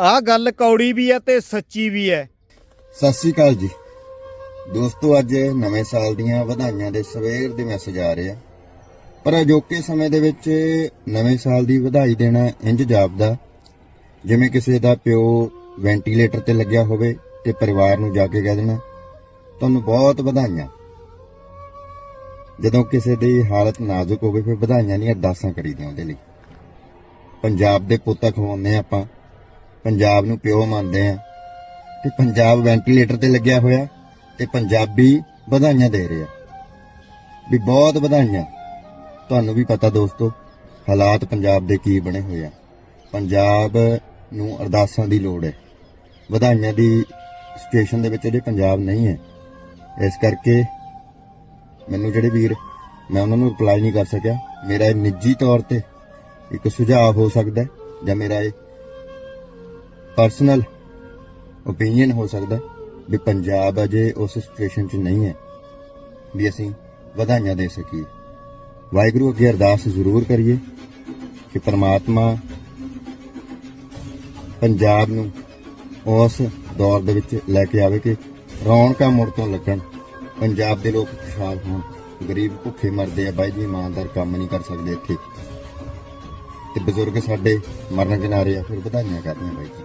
ਆਹ ਗੱਲ ਕੌੜੀ ਵੀ ਹੈ ਤੇ ਸੱਚੀ ਵੀ ਹੈ। ਸਤਿ ਸ੍ਰੀ ਅਕਾਲ ਜੀ। ਦੋਸਤੋ, ਅੱਜ ਨਵੇਂ ਸਾਲ ਦੀਆਂ ਵਧਾਈਆਂ ਦੇ ਸਵੇਰ ਦੇ ਮੈਸੇਜ ਆ ਰਹੇ ਆ। ਪਰ ਅਜੋਕੇ ਸਮੇਂ ਦੇ ਵਿੱਚ ਨਵੇਂ ਸਾਲ ਦੀ ਵਧਾਈ ਦੇਣਾ ਇੰਜ ਜਾਪਦਾ, ਜਿਵੇਂ ਕਿਸੇ ਦਾ ਪਿਓ ਵੈਂਟੀਲੇਟਰ ਤੇ ਲੱਗਿਆ ਹੋਵੇ ਤੇ ਪਰਿਵਾਰ ਨੂੰ ਜਾ ਕੇ ਕਹਿ ਦੇਣਾ, ਤੁਹਾਨੂੰ ਬਹੁਤ ਵਧਾਈਆਂ। ਜਦੋਂ ਕਿਸੇ ਦੀ ਹਾਲਤ ਨਾਜ਼ੁਕ ਹੋਵੇ, ਫਿਰ ਵਧਾਈਆਂ ਨਹੀਂ ਅਰਦਾਸਾਂ ਕਰੀਦੀਆਂ ਉਹਦੇ ਲਈ। ਪੰਜਾਬ ਦੇ ਪੁੱਤ ਖਵਾਉਂਦੇ ਹਾਂ ਆਪਾਂ। ਪੰਜਾਬ ਨੂੰ ਪਿਓ ਮੰਨਦੇ ਆ। ਤੇ ਪੰਜਾਬ ਵੈਂਟੀਲੇਟਰ ਤੇ ਲੱਗਿਆ ਹੋਇਆ ਤੇ ਪੰਜਾਬੀ ਵਧਾਈਆਂ ਦੇ ਰਿਹਾ ਵੀ ਬਹੁਤ ਵਧਾਈਆਂ। ਤੁਹਾਨੂੰ ਵੀ ਪਤਾ ਦੋਸਤੋ, ਹਾਲਾਤ ਪੰਜਾਬ ਦੇ ਕੀ ਬਣੇ ਹੋਏ ਆ। ਪੰਜਾਬ ਨੂੰ ਅਰਦਾਸਾਂ ਦੀ ਲੋੜ ਹੈ। ਵਧਾਈਆਂ ਦੀ ਸਿਚੁਏਸ਼ਨ ਦੇ ਵਿੱਚ ਜਿਹੜੇ ਪੰਜਾਬ ਨਹੀਂ ਹੈ। ਇਸ ਕਰਕੇ ਮੈਨੂੰ ਜਿਹੜੇ ਵੀਰ, ਮੈਂ ਉਹਨਾਂ ਨੂੰ ਰਿਪਲਾਈ ਨਹੀਂ ਕਰ ਸਕਿਆ। ਮੇਰਾ ਇਹ ਨਿੱਜੀ ਤੌਰ ਤੇ ਇੱਕ ਸੁਝਾਅ ਹੋ ਸਕਦਾ ਜਾਂ ਮੇਰਾ ਇਹ ਪਰਸਨਲ ਓਪੀਨੀਅਨ ਹੋ ਸਕਦਾ ਵੀ ਪੰਜਾਬ ਅਜੇ ਉਸ ਸਿਚੁਏਸ਼ਨ 'ਚ ਨਹੀਂ ਹੈ ਵੀ ਅਸੀਂ ਵਧਾਈਆਂ ਦੇ ਸਕੀਏ। ਵਾਹਿਗੁਰੂ ਅੱਗੇ ਅਰਦਾਸ ਜ਼ਰੂਰ ਕਰੀਏ ਕਿ ਪ੍ਰਮਾਤਮਾ ਪੰਜਾਬ ਨੂੰ ਉਸ ਦੌਰ ਦੇ ਵਿੱਚ ਲੈ ਕੇ ਆਵੇ ਕਿ ਰੌਣਕਾਂ ਮੁੜ ਤੋਂ ਲੱਗਣ, ਪੰਜਾਬ ਦੇ ਲੋਕ ਖੁਸ਼ਹਾਲ ਹੋਣ, ਗਰੀਬ ਭੁੱਖੇ ਮਰਦੇ ਆ, ਬਾਈ ਜੀ ਇਮਾਨਦਾਰ ਕੰਮ ਨਹੀਂ ਕਰ ਸਕਦੇ ਇੱਥੇ। ਤੇ ਬਜ਼ੁਰਗ ਸਾਡੇ ਮਰਨ ਕਿਨਾਰੇ ਆ ਫਿਰ ਵਧਾਈਆਂ ਕਰਦੀਆਂ ਬਾਈ ਜੀ।